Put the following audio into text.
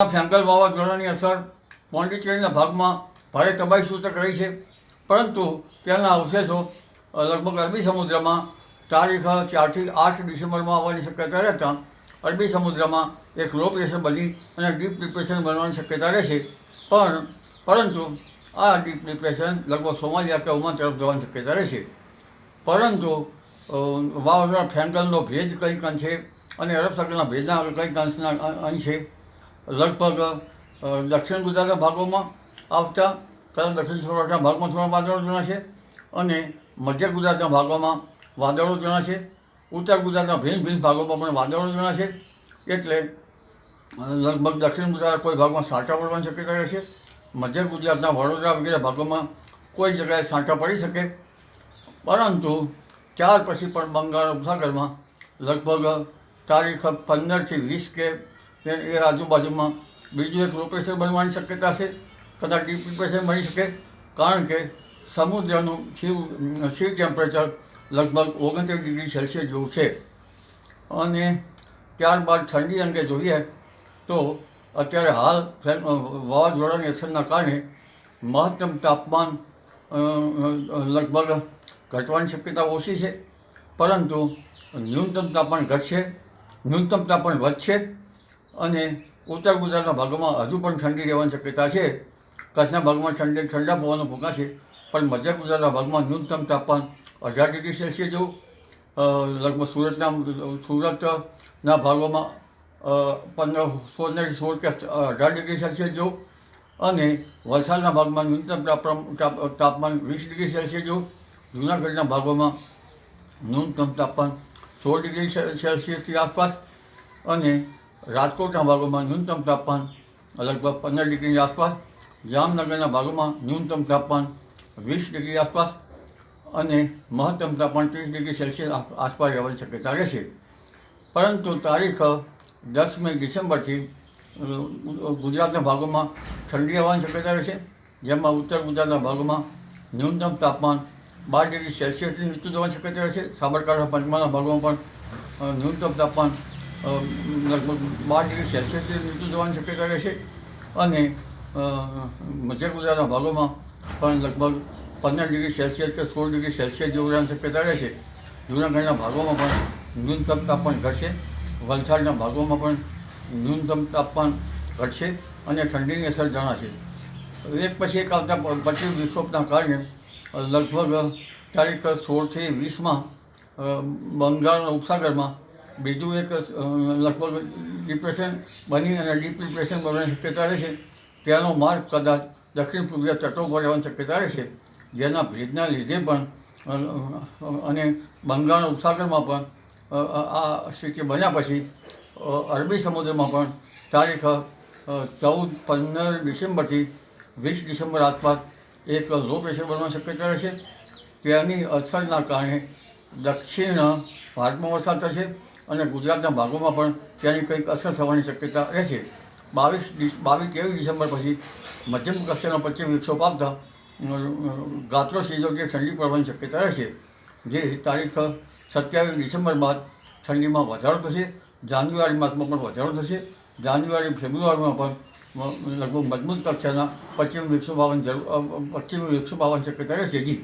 Fengal વાવાઝોડાની અસર પોન્ડિચેરીના ભાગમાં ભારે તબાહી સૂચક રહી છે. પરંતુ ત્યાંના અવશેષો લગભગ અરબી સમુદ્રમાં તારીખ ચારથી આઠ ડિસેમ્બરમાં આવવાની શક્યતા રહેતા અરબી સમુદ્રમાં એક લો પ્રેશર બની અને ડીપ ડિપ્રેશન બનવાની શક્યતા રહેશે. પણ, પરંતુ આ ડીપ ડિપ્રેશન લગભગ સોમાલિયા કે ઓમાન તરફ જવાની શક્યતા રહેશે. પરંતુ વાવાઝોડા ફેંગલનો ભેજ કંઈક અંશે અને અરબ સાગરના ભેજના કંઈક અંશના અંશે લગભગ દક્ષિણ ગુજરાતના ભાગોમાં આવતા કદાચ દક્ષિણ સૌરાષ્ટ્રના ભાગમાં થોડા વાદળો જણાશે અને મધ્ય ગુજરાતના ભાગોમાં વાદળો જણાશે ઉત્તર ગુજરાતના ભિન્ન ભિન્ન ભાગોમાં પણ વાદળો જણાશે એટલે લગભગ દક્ષિણ ગુજરાતના કોઈ ભાગમાં સાંટા પડવાની શક્યતા રહેશે મધ્ય ગુજરાતના વડોદરા વગેરે ભાગોમાં કોઈ જગ્યાએ સાંટા પડી શકે. પરંતુ ત્યાર પછી પણ બંગાળ ઉપસાગરમાં લગભગ તારીખ પંદરથી વીસ કે એ એ આજુબાજુમાં બીજું એક લો બનવાની શક્યતા છે, કદાચ ડીપ ડિપ્રેશન બની શકે. કારણ કે સમુદ્રનું સી સી ટેમ્પરેચર લગભગ ઓગણત્રીસ ડિગ્રી સેલ્સિયસ જેવું છે. અને ત્યારબાદ ઠંડી અંગે જોઈએ તો અત્યારે હાલ વાવાઝોડાની અસરના કારણે મહત્તમ તાપમાન લગભગ ઘટવાની શક્યતા ઓછી છે. પરંતુ ન્યૂનતમ તાપમાન ઘટશે, ન્યૂનતમ તાપમાન વધશે અને ઉત્તર ગુજરાતના ભાગોમાં હજુ પણ ઠંડી રહેવાની શક્યતા છે. કચ્છના ભાગમાં ઠંડી ઠંડા પવનો ફૂંકાશે પણ મધ્ય ગુજરાતના ભાગમાં ન્યૂનતમ તાપમાન અઢાર ડિગ્રી સેલ્સિયસ જેવું લગભગ સુરતના સુરતના ભાગોમાં પંદર સોળ સોળ કે અઢાર ડિગ્રી સેલ્સિયસ જેવું અને વલસાડના ભાગમાં ન્યૂનતમ તાપમાન વીસ ડિગ્રી સેલ્સિયસ જેવું, જૂનાગઢના ભાગોમાં ન્યૂનતમ તાપમાન સોળ ડિગ્રી સેલ્સિયસની આસપાસ અને રાજકોટના ભાગોમાં ન્યૂનતમ તાપમાન લગભગ પંદર ડિગ્રીની આસપાસ, જામનગરના ભાગોમાં ન્યૂનતમ તાપમાન વીસ ડિગ્રી આસપાસ અને મહત્તમ તાપમાન ત્રીસ ડિગ્રી સેલ્સિયસ આસપાસ રહેવાની શક્યતા રહેશે પરંતુ તારીખ દસમી ડિસેમ્બરથી ગુજરાતના ભાગોમાં ઠંડી હવાની શક્યતા રહેશે જેમાં ઉત્તર ગુજરાતના ભાગોમાં ન્યૂનતમ તાપમાન બાર ડિગ્રી સેલ્સિયસની નીચું જવાની શક્યતા રહેશે સાબરકાંઠા, પંચમહાલના ભાગોમાં પણ ન્યૂનતમ તાપમાન લગભગ બાર ડિગ્રી સેલ્સિયસથી નીચે જવાની શક્યતા રહેશે અને મધ્ય ગુજરાતના ભાગોમાં પણ લગભગ પંદર ડિગ્રી સેલ્સિયસ કે સોળ ડિગ્રી સેલ્સિયસ જેવું રહેવાની શક્યતા રહેશે જૂનાગઢના ભાગોમાં પણ ન્યૂનતમ તાપમાન ઘટશે. વલસાડના ભાગોમાં પણ ન્યૂનતમ તાપમાન ઘટશે અને ઠંડીની અસર જણાશે. એક પછી એક આવતા પ- પશ્ચિમ વિક્ષોભના કારણે લગભગ તારીખ સોળથી વીસમાં બંગાળના ઉપસાગરમાં બીજું એક લગભગ ડિપ્રેશન બની અને ડીપ ડિપ્રેશન બનવાની શક્યતા રહેશે તેનો માર્ગ કદાચ દક્ષિણ પૂર્વીય તટો પર રહેવાની શક્યતા રહેશે જેના ભેદના લીધે પણ અને બંગાળ ઉપસાગરમાં પણ આ સ્થિતિ બન્યા પછી અરબી સમુદ્રમાં પણ તારીખ ચૌદ પંદર ડિસેમ્બરથી વીસ ડિસેમ્બર આસપાસ એક લો પ્રેશર બનવાની શક્યતા રહેશે તેની અસરના કારણે દક્ષિણ ભારતમાં વરસાદ થશે. અને ગુજરાતના ભાગોમાં પણ તેની કંઈક અસર થવાની શક્યતા રહેશે બાવીસ બાવીસ ત્રેવીસ ડિસેમ્બર પછી મધ્યમ કક્ષાના પશ્ચિમ વિક્ષોભ આવતા ગાત્રો સીઝો કે ઠંડી પડવાની શક્યતા રહેશે જે તારીખ સત્યાવીસ ડિસેમ્બર બાદ ઠંડીમાં વધારો થશે, જાન્યુઆરી માસમાં પણ વધારો થશે. જાન્યુઆરી, ફેબ્રુઆરીમાં પણ લગભગ મજબૂત કક્ષાના પશ્ચિમ વિક્ષોભ આવવાની જરૂર પશ્ચિમ વિક્ષોભ આવવાની શક્યતા રહેશે જી.